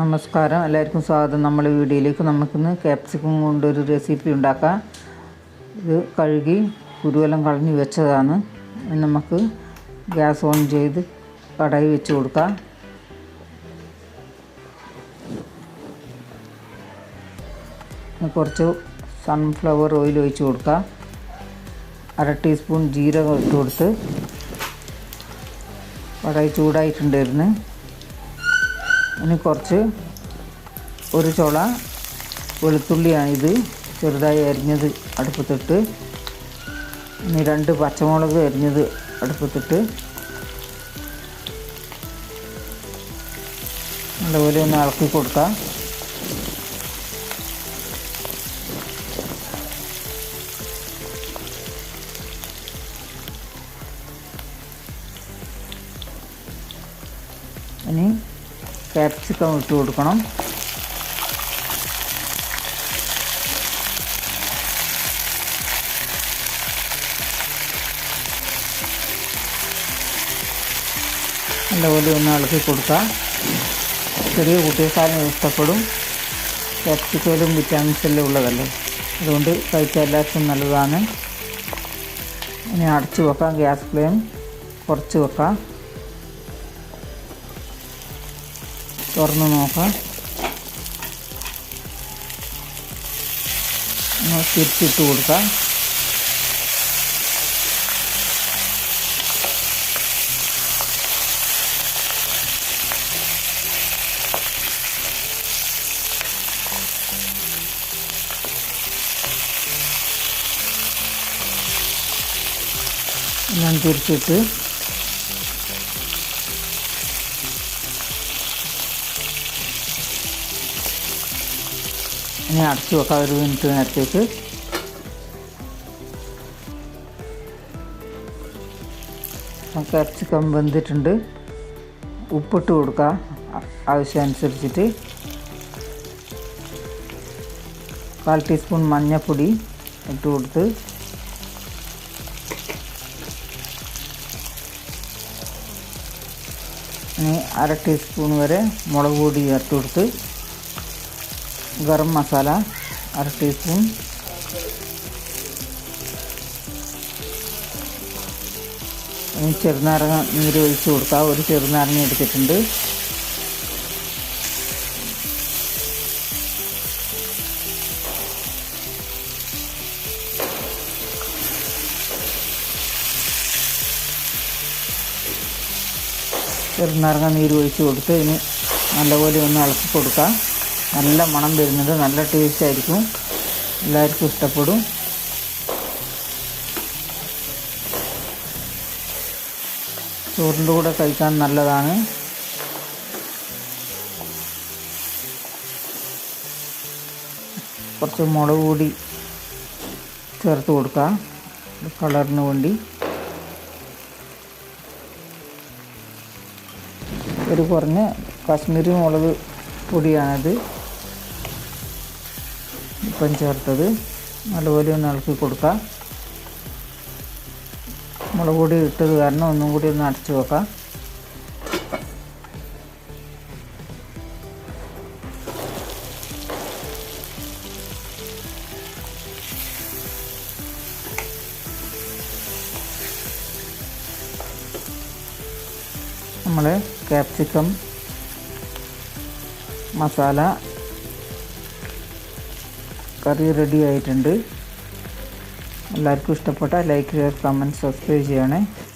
നമസ്കാരം. എല്ലാവർക്കും സ്വാഗതം. നമ്മൾ വീഡിയോയിലേക്ക് നമുക്കിന്ന് ക്യാപ്സിക്കം കൊണ്ടൊരു റെസിപ്പി ഉണ്ടാക്കാം. ഇത് കഴുകി കുരുവെല്ലാം കളഞ്ഞ് വെച്ചതാണ്. നമുക്ക് ഗ്യാസ് ഓൺ ചെയ്ത് കടായി വെച്ച് കൊടുക്കാം. കുറച്ച് സൺഫ്ലവർ ഓയിൽ ഒഴിച്ച് കൊടുക്കാം. അര ടീസ്പൂൺ ജീരകം ഇട്ട് കൊടുത്ത്. കടായി ചൂടായിട്ടുണ്ടായിരുന്നു ഇനി കുറച്ച് ഒരു ചുള വെളുത്തുള്ളിയാണിത് ചെറുതായി അരിഞ്ഞത് അടുപ്പത്തിട്ട്. ഇനി രണ്ട് പച്ചമുളക് അരിഞ്ഞത് അടുപ്പത്തിട്ട്. നല്ലപോലെ ഒന്ന് ഇളക്കി കൊടുക്കാം. ഇനി ക്യാപ്സിക്കം ഇട്ട് കൊടുക്കണം. നല്ലപോലെ ഒന്ന് ഇളക്കി കൊടുക്കുക. ചെറിയ കുട്ടികൾക്കാരും ഇഷ്ടപ്പെടും. ക്യാപ്സിക്കയിലും വിറ്റാമിൻസ് എല്ലാം ഉള്ളതല്ലേ? അതുകൊണ്ട് കഴിക്കാൻ എല്ലാവർക്കും നല്ലതാണ്. ഇനി അടച്ചു വെക്കാം ഗ്യാസ് ഫ്ലെയിം. കുറച്ച് വെക്കാം. തുറന്ന് നോക്കാം. തിരിച്ചിട്ട് കൊടുക്കാം. ഞാൻ തിരിച്ചിട്ട് ഇനി അടച്ചു വെക്കാം. ഒരു മിനിറ്റ് നേരത്തേക്ക്. ക്യാപ്സിക്കം വെന്തിട്ടുണ്ട്. ഉപ്പിട്ട് കൊടുക്കുക ആവശ്യമനുസരിച്ചിട്ട് കാൽ ടീസ്പൂൺ മഞ്ഞൾപ്പൊടി ഇട്ട് കൊടുത്ത്. ഇനി അര ടീസ്പൂൺ വരെ മുളക് പൊടി ചേർത്ത് കൊടുത്ത്. ഗരം മസാല അര ടീസ്പൂൺ. ഇനി ചെറുനാരങ്ങ നീര് ഒഴിച്ച് കൊടുക്കുക. ഒരു ചെറുനാരങ്ങ എടുത്തിട്ടുണ്ട്. ചെറുനാരങ്ങ നീര് ഒഴിച്ച് കൊടുത്ത് ഇനി നല്ലപോലെ ഒന്ന് ഇളക്കി കൊടുക്കാം നല്ല മണം വരുന്നുണ്ട് നല്ല ടേസ്റ്റ് ആയിരിക്കും. എല്ലാവർക്കും ഇഷ്ടപ്പെടും. ചോറിന്റെ കൂടെ കഴിക്കാൻ നല്ലതാണ്. കുറച്ച് മുളക് കൂടി ചേർത്ത് കൊടുക്കാം കളറിന് വേണ്ടി. ഒരു കുറഞ്ഞ കാശ്മീരി മുളക് പൊടിയാണത്. ഇപ്പം ചേർത്തത്. നല്ലപോലെ ഒന്ന് ഇളക്കി കൊടുക്കാം. മുളക് പൊടി ഇട്ടത് കാരണം ഒന്നും കൂടി ഒന്ന് അടച്ചു വെക്കാം. നമ്മൾ ക്യാപ്സിക്കം മസാല കറി റെഡി ആയിട്ടുണ്ട്. എല്ലാവർക്കും ഇഷ്ടപ്പെട്ട ലൈക്ക് ഷെയർ കമന്റ് സബ്സ്ക്രൈബ് ചെയ്യണേ.